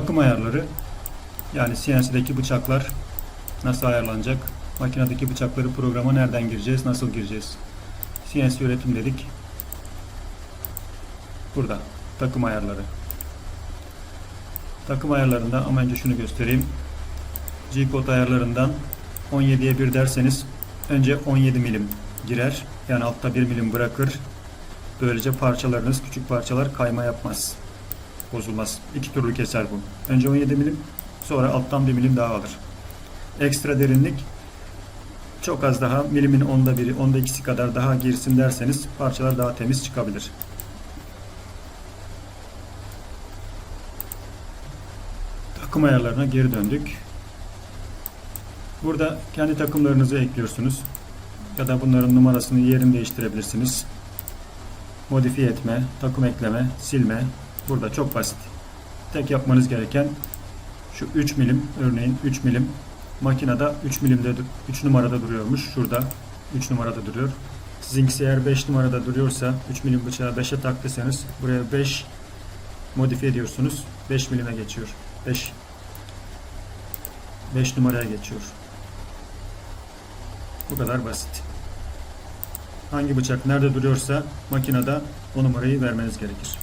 takım ayarları yani CNC'deki bıçaklar nasıl ayarlanacak? Makinedeki bıçakları programa nereden gireceğiz? Nasıl gireceğiz? CNC üretim dedik. Burada takım ayarları. Takım ayarlarında ama önce şunu göstereyim. G-code ayarlarından 17'ye 1 derseniz önce 17 milim girer. Yani altta 1 milim bırakır. Böylece parçalarınız, küçük parçalar kayma yapmaz. Bozulmaz. İki türlü keser bu. Önce 17 milim, sonra alttan 1 milim daha alır. Ekstra derinlik çok az daha milimin onda biri, onda ikisi kadar daha girsin derseniz parçalar daha temiz çıkabilir. Takım ayarlarına geri döndük. Burada kendi takımlarınızı ekliyorsunuz. Ya da bunların numarasını yerini değiştirebilirsiniz. Modifiye etme, takım ekleme, silme. Burada çok basit. Tek yapmanız gereken şu 3 milim örneğin 3 milim makinede 3 milimde 3 numarada duruyormuş. Şurada 3 numarada duruyor. Sizinkisi eğer 5 numarada duruyorsa 3 milim bıçağı 5'e taktıysanız buraya 5 modifiye ediyorsunuz. 5 milime geçiyor. 5 5 numaraya geçiyor. Bu kadar basit. Hangi bıçak nerede duruyorsa makinede o numarayı vermeniz gerekir.